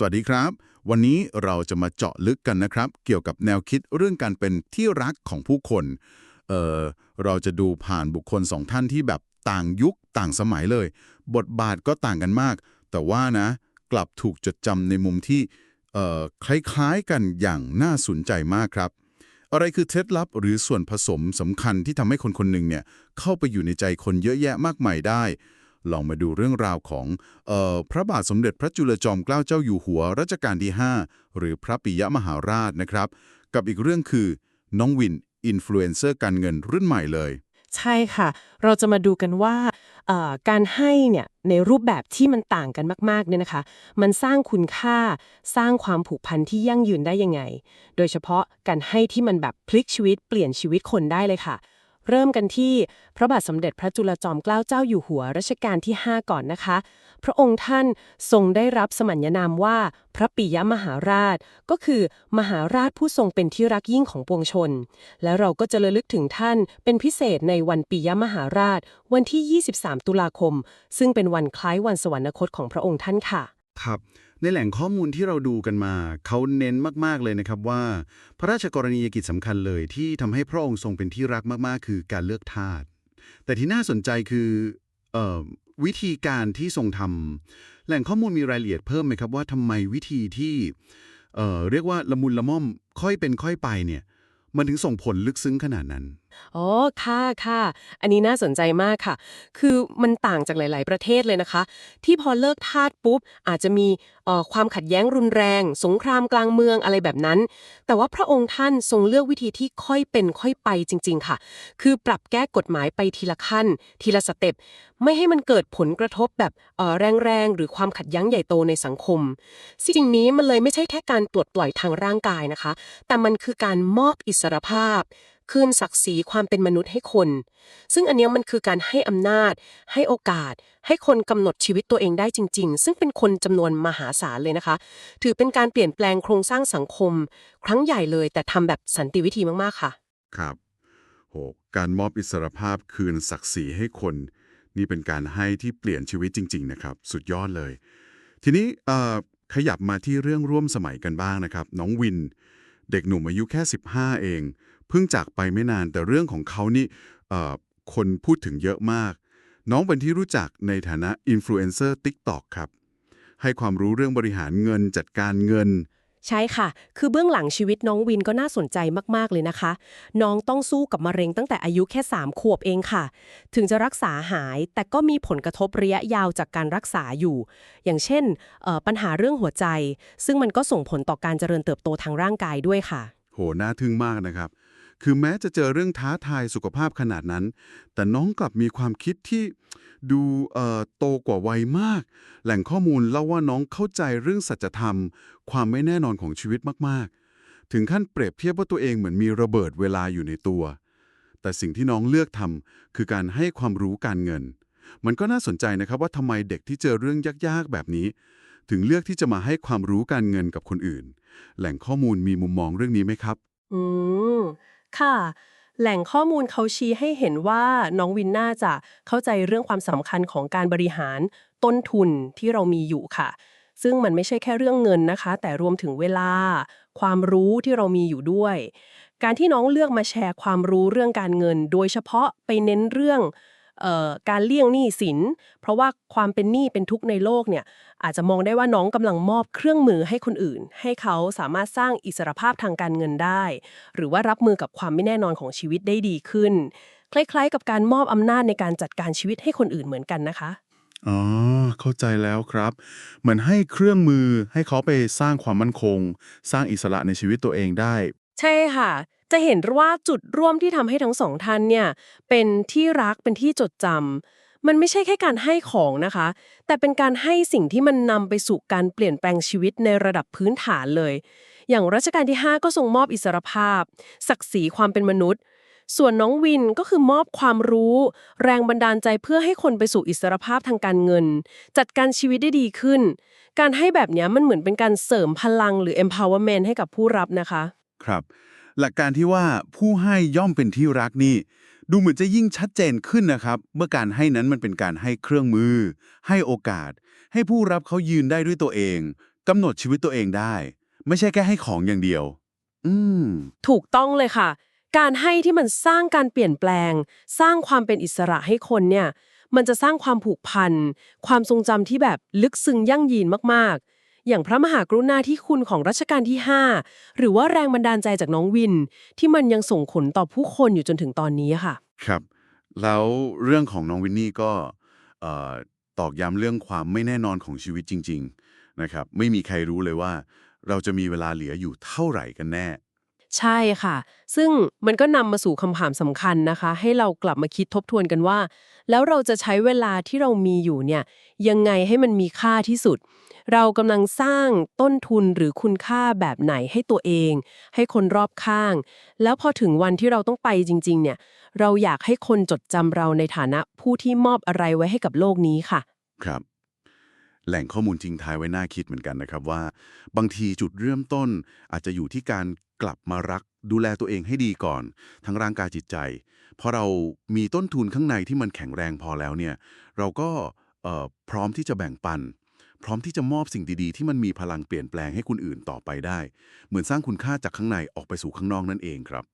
สวัสดีครับ วันนี้เราจะมาเจาะลึกกันนะครับ เกี่ยวกับแนวคิดเรื่องการเป็นที่รักของผู้คนเออเราจะดูผ่านบุคคลสองท่านที่แบบต่างยุคต่างสมัยเลย บทบาทก็ต่างกันมาก แต่ว่านะ กลับถูกจดจำในมุมที่เออคล้ายๆกันอย่างน่าสนใจมากครับ อะไรคือเคล็ดลับหรือส่วนผสมสำคัญที่ทำให้คนคนหนึ่งเนี่ยเข้าไปอยู่ในใจคนเยอะแยะมากมายได้ ลองมาดูเรื่องราวของเออพระบาทสมเด็จพระจุลจอมเกล้าเจ้าอยู่หัวรัชกาลที่ 5 หรือพระปิยมหาราชนะครับ กับอีกเรื่องคือ น้องวินอินฟลูเอนเซอร์การเงินรุ่นใหม่เลย ใช่ค่ะ เราจะมาดูกันว่าการให้เนี่ยในรูปแบบที่มันต่างกันมากๆเนี่ยนะคะ มันสร้างคุณค่าสร้างความผูกพันที่ยั่งยืนได้ยังไง โดยเฉพาะการให้ที่มันแบบพลิกชีวิตเปลี่ยนชีวิตคนได้เลยค่ะ เริ่มกันที่พระบาทสมเด็จพระจุลจอมเกล้าเจ้าอยู่หัวรัชกาลที่ 5 ก่อนนะคะ พระองค์ท่านทรงได้รับสมัญนามว่า พระปิยมหาราช ก็คือมหาราชผู้ทรงเป็นที่รักยิ่งของปวงชน และเราก็จะระลึกถึงท่านเป็นพิเศษในวันปิยมหาราช วันที่ 23 ตุลาคม ซึ่งเป็นวันคล้ายวันสวรรคตของพระองค์ท่านค่ะ ครับ ในแหล่งข้อมูลที่เราดูกันมา เขาเน้นมาก ๆ เลยนะครับว่า พระราชกรณียกิจสำคัญเลยที่ทำให้พระองค์ทรงเป็นที่รักมาก ๆ คือการเลือกทาส แต่ที่น่าสนใจคืออวิธีการที่ทรงทำแหล่งข้อมูลมีรายละเอียดเพิ่มไหมครับว่าทำไมวิธีที่เเรียกว่าละมุนละม่อมค่อยเป็นค่อยไปเนี่ยมันถึงส่งผลลึกซึ้งขนาดนั้น อ๋อ ค่ะค่ะอันนี้น่าสนใจมากค่ะ คือมันต่างจากหลาย ๆ ประเทศเลยนะคะ ที่พอเลิกทาสปุ๊บ อาจจะมีเอ่อความขัดแย้งรุนแรง สงครามกลางเมืองอะไรแบบนั้น แต่ว่าพระองค์ท่านทรงเลือกวิธีที่ค่อยเป็นค่อยไปจริง ๆ ค่ะ คือปรับแก้กฎหมายไปทีละขั้น ทีละสเต็ป ไม่ให้มันเกิดผลกระทบแบบเอ่อแรงๆ หรือความขัดแย้งใหญ่โตในสังคม สิ่งนี้มันเลยไม่ใช่แค่การปลดปล่อยทางร่างกายนะคะ แต่มันคือการมอบอิสรภาพ คืนศักดิ์ศรีความเป็นมนุษย์ให้คน ซึ่งอันนี้มันคือการให้อำนาจ ให้โอกาส ให้คนกำหนดชีวิตตัวเองได้จริง ๆ ซึ่งเป็นคนจำนวนมหาศาลเลยนะคะ ถือเป็นการเปลี่ยนแปลงโครงสร้างสังคม ครั้งใหญ่เลย แต่ทำแบบสันติวิธีมากๆค่ะ ครับโหการมอบอิสรภาพคืนศักดิ์ศรีให้คน นี่เป็นการให้ที่เปลี่ยนชีวิตจริง ๆ นะครับ สุดยอดเลย ทีนี้ขยับมาที่เรื่องร่วมสมัยกันบ้างนะครับ น้องวิน เด็กหนุ่มอายุแค่ 15 เอง เพิ่งจากไปไม่นานแต่เรื่องของเขานี่เอ่อคนพูดถึงเยอะมาก น้องเป็นที่รู้จักในฐานะอินฟลูเอนเซอร์ TikTok ครับ ให้ความรู้เรื่องบริหารเงินจัดการเงิน ใช่ค่ะ คือเบื้องหลังชีวิตน้องวินก็น่าสนใจมากๆเลยนะคะ น้องต้องสู้กับมะเร็งตั้งแต่อายุแค่ 3 ขวบเองค่ะ ถึงจะรักษาหายแต่ก็มีผลกระทบระยะยาวจากการรักษาอยู่ อย่างเช่นเอ่อปัญหาเรื่องหัวใจ ซึ่งมันก็ส่งผลต่อการเจริญเติบโตทางร่างกายด้วยค่ะ โหน่าทึ่งมากนะครับ คือแม้จะเจอเรื่องท้าทายสุขภาพขนาดนั้น แต่น้องกลับมีความคิดที่ดูเอ่อโตกว่าวัยมาก แหล่งข้อมูลเล่าว่าน้องเข้าใจเรื่องสัจธรรม ความไม่แน่นอนของชีวิตมากๆ ถึงขั้นเปรียบเทียบว่าตัวเองเหมือนมีระเบิดเวลาอยู่ในตัว แต่สิ่งที่น้องเลือกทำคือการให้ความรู้การเงิน มันก็น่าสนใจนะครับว่าทำไมเด็กที่เจอเรื่องยากๆแบบนี้ ถึงเลือกที่จะมาให้ความรู้การเงินกับคนอื่น แหล่งข้อมูลมีมุมมองเรื่องนี้ไหมครับ อืม ค่ะ แหล่งข้อมูลเขาชี้ให้เห็นว่าน้องวินน่าจะเข้าใจเรื่องความสำคัญของการบริหารต้นทุนที่เรามีอยู่ค่ะ ซึ่งมันไม่ใช่แค่เรื่องเงินนะคะ แต่รวมถึงเวลา ความรู้ที่เรามีอยู่ด้วย การที่น้องเลือกมาแชร์ความรู้เรื่องการเงิน โดยเฉพาะไปเน้นเรื่อง การเลี่ยงหนี้สิน เพราะว่าความเป็นหนี้เป็นทุกข์ในโลกเนี่ยอาจจะมองได้ว่าน้องกำลังมอบเครื่องมือให้คนอื่น ให้เขาสามารถสร้างอิสรภาพทางการเงินได้ หรือว่ารับมือกับความไม่แน่นอนของชีวิตได้ดีขึ้น คล้ายๆ กับการมอบอำนาจในการจัดการชีวิตให้คนอื่นเหมือนกันนะคะอ๋อเข้าใจแล้วครับ เหมือนให้เครื่องมือให้เขาไปสร้างความมั่นคง สร้างอิสระในชีวิตตัวเองได้ ใช่ค่ะ จะเห็นว่าจุดร่วมที่ทำให้ทั้งสองท่านเนี่ยเป็นที่รักเป็นที่จดจำมันไม่ใช่แค่การให้ของนะคะ แต่เป็นการให้สิ่งที่มันนำไปสู่การเปลี่ยนแปลงชีวิตในระดับพื้นฐานเลย อย่างรัชกาลที่ 5 ก็ทรงมอบอิสรภาพ ศักดิ์ศรีความเป็นมนุษย์ ส่วนน้องวินก็คือมอบความรู้ แรงบันดาลใจเพื่อให้คนไปสู่อิสรภาพทางการเงิน จัดการชีวิตได้ดีขึ้น การให้แบบนี้มันเหมือนเป็นการเสริมพลังหรือ empowerment ให้กับผู้รับนะคะ ครับ หลักการที่ว่าผู้ให้ย่อมเป็นที่รักนี่ ดูเหมือนจะยิ่งชัดเจนขึ้นนะครับ เมื่อการให้นั้นมันเป็นการให้เครื่องมือ ให้โอกาส ให้ผู้รับเขายืนได้ด้วยตัวเองกำหนดชีวิตตัวเองได้ ไม่ใช่แค่ให้ของอย่างเดียว อืม ถูกต้องเลยค่ะ การให้ที่มันสร้างการเปลี่ยนแปลง สร้างความเป็นอิสระให้คนเนี่ย มันจะสร้างความผูกพัน ความทรงจำที่แบบลึกซึ้งยั่งยืนมากๆ อย่างพระมหากรุณาธิคุณของรัชกาลที่ 5 หรือว่าแรงบันดาลใจจากน้องวิน ที่มันยังส่งผลต่อผู้คนอยู่จนถึงตอนนี้ค่ะ ครับ แล้วเรื่องของน้องวินนี่ก็ตอกย้ำเรื่องความไม่แน่นอนของชีวิตจริง ๆ นะครับ ไม่มีใครรู้เลยว่า เราจะมีเวลาเหลืออยู่เท่าไหร่กันแน่ ใช่ค่ะ ซึ่งมันก็นำมาสู่คำถามสำคัญนะคะ ให้เรากลับมาคิดทบทวนกันว่า แล้วเราจะใช้เวลาที่เรามีอยู่เนี่ยยังไงให้มันมีค่าที่สุด เรากำลังสร้างต้นทุนหรือคุณค่าแบบไหนให้ตัวเอง ให้คนรอบข้าง แล้วพอถึงวันที่เราต้องไปจริง ๆ เนี่ย เราอยากให้คนจดจำเราในฐานะผู้ที่มอบอะไรไว้ให้กับโลกนี้ค่ะ ครับแหล่งข้อมูลทิ้งท้ายไว้น่าคิดเหมือนกันนะครับว่า บางทีจุดเริ่มต้นอาจจะอยู่ที่การ กลับมารักดูแลตัวเองให้ดีก่อน ทั้งร่างกายจิตใจพอเรามีต้นทุนข้างในที่มันแข็งแรงพอแล้วเนี่ย เราก็พร้อมที่จะแบ่งปัน พร้อมที่จะมอบสิ่งดีๆ ที่มันมีพลังเปลี่ยนแปลงให้คนอื่นต่อไปได้ เหมือนสร้างคุณค่าจากข้างในออกไปสู่ข้างนอกนั่นเองครับ